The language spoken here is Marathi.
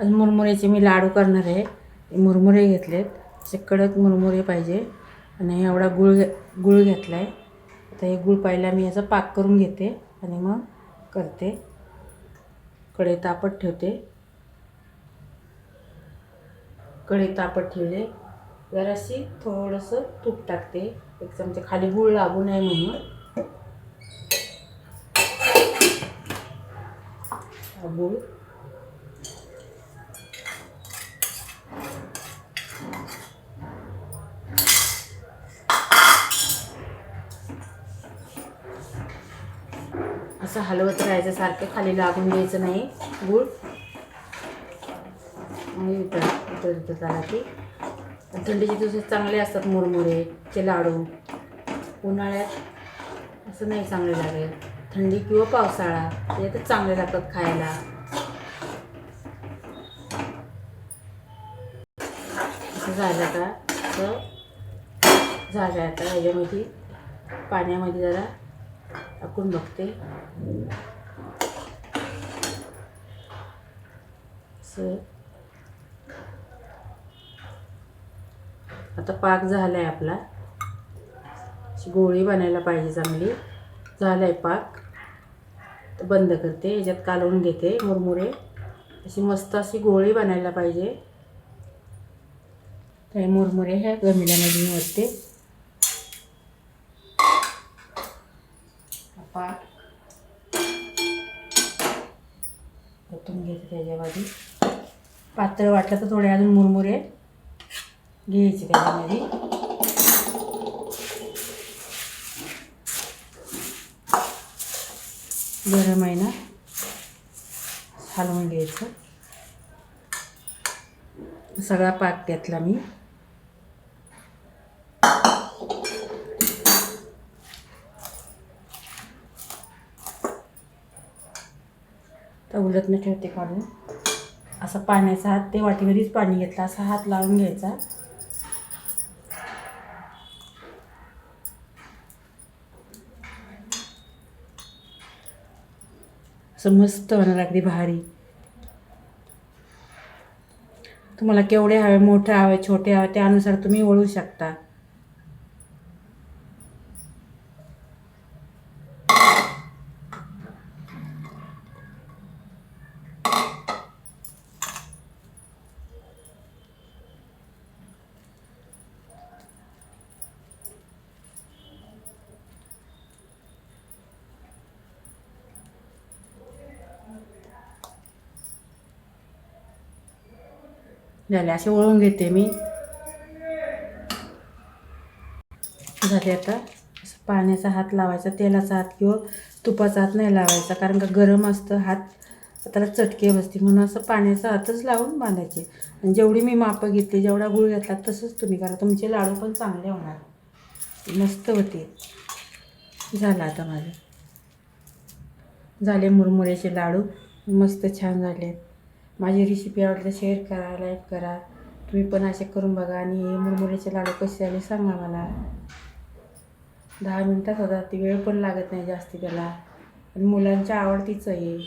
आज मुरमुऱ्याचे मी लाडू करणार आहे. मुरमुरे घेतलेत. असे कडक मुरमुरे पाहिजे. आणि एवढा गुळ घे गुळ घेतला आहे आता हे गुळ पाहिला मी याचा पाक करून घेते आणि मग करते. कडे तापत ठेवते. कडे तापत ठेवले. जराशी थोडंसं तूप टाकते. एक चमचे खाली गुळ लागू नये म्हणून. गुळ गूळ. असं हलवत राहायचं सारखं खाली लागून द्यायचं नाही. गूळ. आणि उतर उतर उतर झाला की. थंडीचे दिवस चांगले असतात मुरमुरे चे लाडू. उन्हाळ्यात असं नाही चांगले लागेल. थंडी किंवा पावसाळा यातच चांगले लागतात खायला. असं झालं का तर झालं आता ह्याच्यामध्ये पाण्यामध्ये जरा टाकून बघते असं आता पाक झाला आहे आपला. अशी गोळी बनायला पाहिजे चांगली. झाला आहे पाक. तर बंद करते. याच्यात कालवून घेते मुरमुरे. अशी मस्त अशी गोळी बनायला पाहिजे. काही मुरमुरे ह्या गमिल्यामध्ये वरते. पाक ओतून घेते त्याच्यामध्ये पातळ वाटलं तर थोडे अजून मुरमुरे घ्यायचे त्याच्यामध्ये. गरम आहे ना? हलवून घ्यायचं. सगळा पाक घेतला मी. तर उलटनं ठेवते काढून. असा पाण्याचा हात ते वाटीवरीच पाणी घेतलं असा हात लावून घ्यायचा. असं मस्त होणार अगदी भारी. तुम्हाला केवढे हवे मोठे हवे छोटे हवे त्यानुसार तुम्ही वळू शकता. झाले असे वळून घेते मी. झाले आता पाण्याचा हात लावायचा तेलाचा हात किंवा तुपाचा हात नाही लावायचा कारण का गरम असतं हात. त्याला चटके बसते म्हणून असं पाण्याचा हातच लावून बांधायचे. आणि जेवढी मी मापं घेतली जेवढा गुळ घेतला तसंच तुम्ही करा. तुमचे लाडू पण चांगले होणार. मस्त होते. झालं आता माझं. झाले मुरमुऱ्याचे लाडू. मस्त छान झाले. माझी रेसिपी आवडली तर शेअर करा लाईक करा. तुम्ही पण असे करून बघा आणि हे मुरमुऱ्याचे लाडू कसे झाले सांगा मला. दहा मिनटात होतात ती वेळ पण लागत नाही जास्ती त्याला. आणि मुलांच्या आवडतीचं आहे.